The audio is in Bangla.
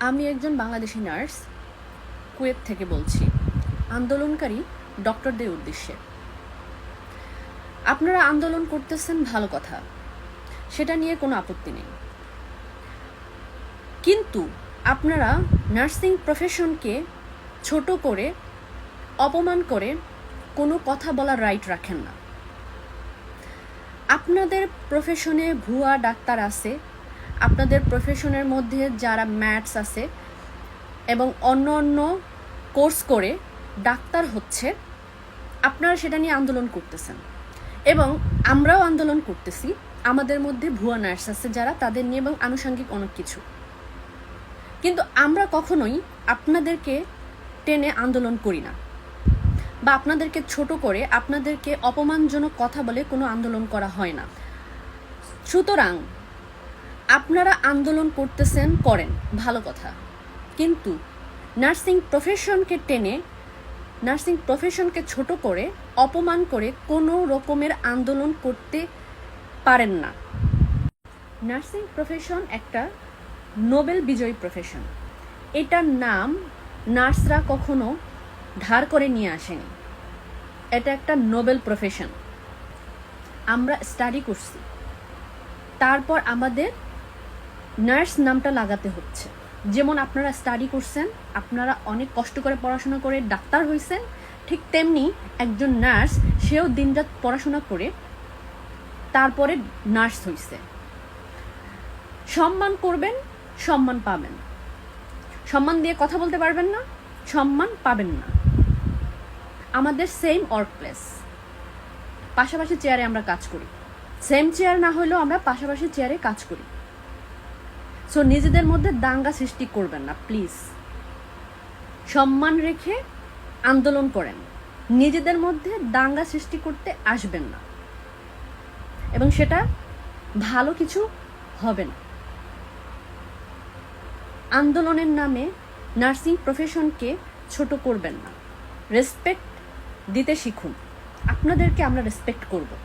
আমি একজন বাংলাদেশি নার্স, কুয়েত থেকে বলছি। আন্দোলনকারী ডক্টরদের উদ্দেশ্যে। আপনারা আন্দোলন করতেছেন ভালো কথা। সেটা নিয়ে কোনো আপত্তি নেই। কিন্তু আপনারা নার্সিং প্রফেশনকে ছোট করে, অপমান করে কোনো কথা বলার রাইট রাখেন না। আপনাদের প্রফেশনে ভুয়া ডাক্তার আছে আপনাদের প্রফেশনের মধ্যে যারা ম্যাথস আছে এবং অন্য অন্য কোর্স করে ডাক্তার হচ্ছে, আপনারা সেটা নিয়ে আন্দোলন করতেছেন। এবং আমরাও আন্দোলন করতেছি, আমাদের মধ্যে ভুয়া নার্স আছে যারা তাদের নিয়ে এবং আনুষঙ্গিক অনেক কিছু। কিন্তু আমরা কখনোই আপনাদেরকে টেনে আন্দোলন করি না বা আপনাদেরকে ছোট করে আপনাদেরকে অপমানজনক কথা বলে কোনো আন্দোলন করা হয় না। সুতরাং আপনারা আন্দোলন করতেছেন, করেন। ভালো কথা। কিন্তু নার্সিং প্রফেশনকে টেনে, নার্সিং প্রফেশনকে ছোট করে, অপমান করে কোনো রকমের আন্দোলন করতে পারেন না। নার্সিং প্রফেশন একটা নোবেল বিজয়ী প্রফেশন এটার নাম নার্সরা কখনো ধার করে নিয়ে আসেনি। এটা একটা নোবেল প্রফেশন আমরা স্টাডি করছি। তারপর আমাদের নার্স নামটা লাগাতে হচ্ছে। যেমন আপনারা স্টাডি করছেন, আপনারা অনেক কষ্ট করে পড়াশোনা করে ডাক্তার হয়েছেন ঠিক তেমনি একজন নার্স, সেও দিনরাত পড়াশোনা করে তারপরে নার্স হয়েছে সম্মান করবেন, সম্মান পাবেন। সম্মান দিয়ে কথা বলতে পারবেন না, সম্মান পাবেন না। আমাদের সেম ওয়ার্ক প্লেস পাশাপাশি চেয়ারে আমরা কাজ করি। সেম চেয়ার না হলেও আমরা পাশাপাশি চেয়ারে কাজ করি। সো নিজেদের মধ্যে দাঙ্গা সৃষ্টি করবেন না প্লিজ সম্মান রেখে আন্দোলন করেন। নিজেদের মধ্যে দাঙ্গা সৃষ্টি করতে আসবেন না। এবং সেটা ভালো কিছু হবে না। আন্দোলনের নামে নার্সিং প্রফেশনকে ছোট করবেন না। রেসপেক্ট দিতে শিখুন। আপনাদেরকে আমরা রেসপেক্ট করব।